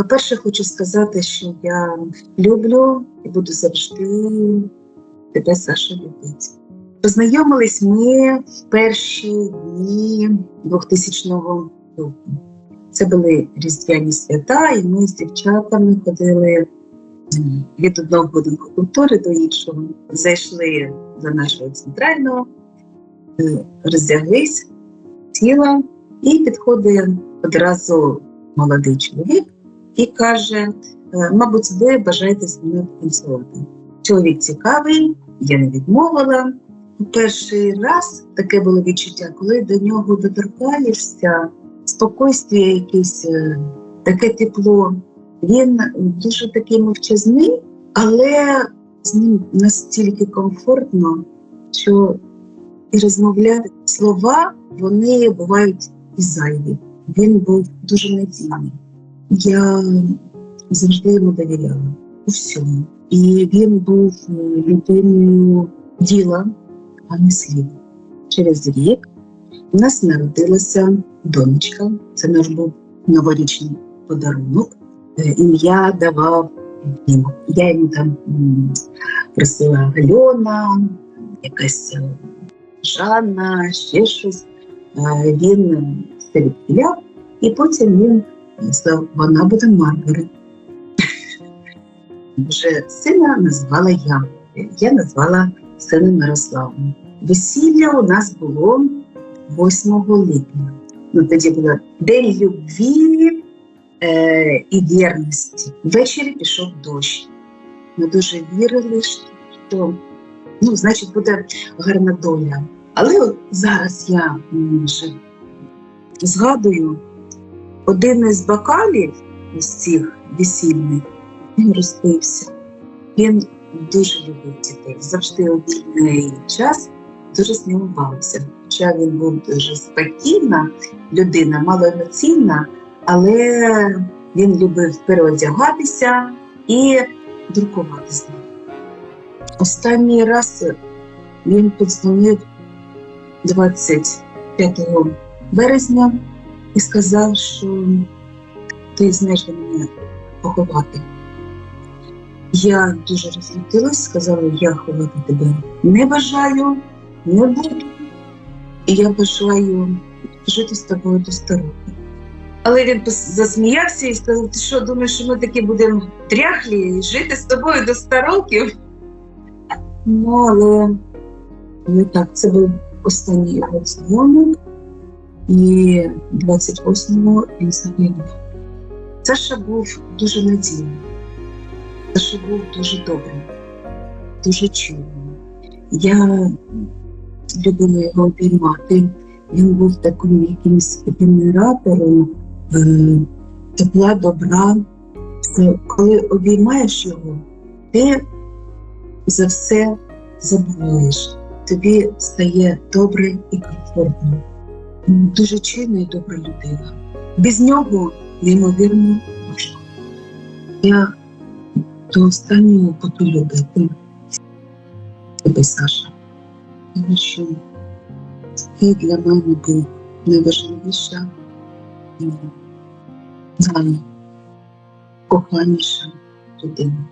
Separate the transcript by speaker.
Speaker 1: По-перше, хочу сказати, що я люблю і буду завжди тебе, Саша, любити. Познайомились ми в перші дні 2000 року. Це були різдвяні свята, і ми з дівчатами ходили від одного будинку культури до іншого. Зайшли до нашого центрального, е, роздяглись, тіла, і підходить одразу молодий чоловік і каже: «Е, мабуть, ви бажаєте зі мною потанцювати. Чоловік цікавий, я не відмовила. Перший раз таке було відчуття, коли до нього доторкаєшся, спокійствие якесь, е, таке тепло. Він дуже такий мовчазний, але з ним настільки комфортно, що і розмовляти слова вони бувають і зайві. Він був дуже надійний. Я завжди йому довіряла у всьому. І він був людиною діла, а не слів. Через рік у нас народилася донечка. Це наш був новорічний подарунок. Е, Ім'я давав він. Я йому там просила Альона, якась е, Жанна, ще щось. Е, Він все відхиляв, і потім він вона буде Маргарет. Вже сина назвала я. Я назвала сина Мирославом. Весілля у нас було 8 липня. Ну, тоді було День любві е, і вірності. Ввечері пішов дощ. Ми дуже вірили, що ну, значить буде гарна доля. Але от зараз я вже згадую, один із бокалів із цих весільних він розбився. Він дуже любив дітей, завжди у вільний час дуже з ним бавився. Хоча він був дуже спокійна людина, малоемоційна, але він любив переодягатися і друкувати з ним. Останній раз він подзвонив 25 березня і сказав, що ти знаєш де мене поховати. Я дуже розлютилась, сказала, я ховати тебе не бажаю, не буду. І я бажаю жити з тобою до старого. Але він засміявся і сказав: ти що, думаєш, що ми такі будемо тряхлі і жити з тобою до 100 років? Ну, але не так, це був останній його дзвоник, і 28-го він загинув. Саша був дуже надійний. Саша був дуже добрий, дуже чуйний. Я любила його обіймати. Він був таким якимось генератором е, тепла, добра. Це Коли обіймаєш його, ти за все забуваєш. Тобі стає добре і комфортно. Дуже чуйна і добра людина. Без нього неймовірно важко. Я до останнього буду любити тебе, Саша. Тому що ти для мене був найважливіша найкоханіша людина.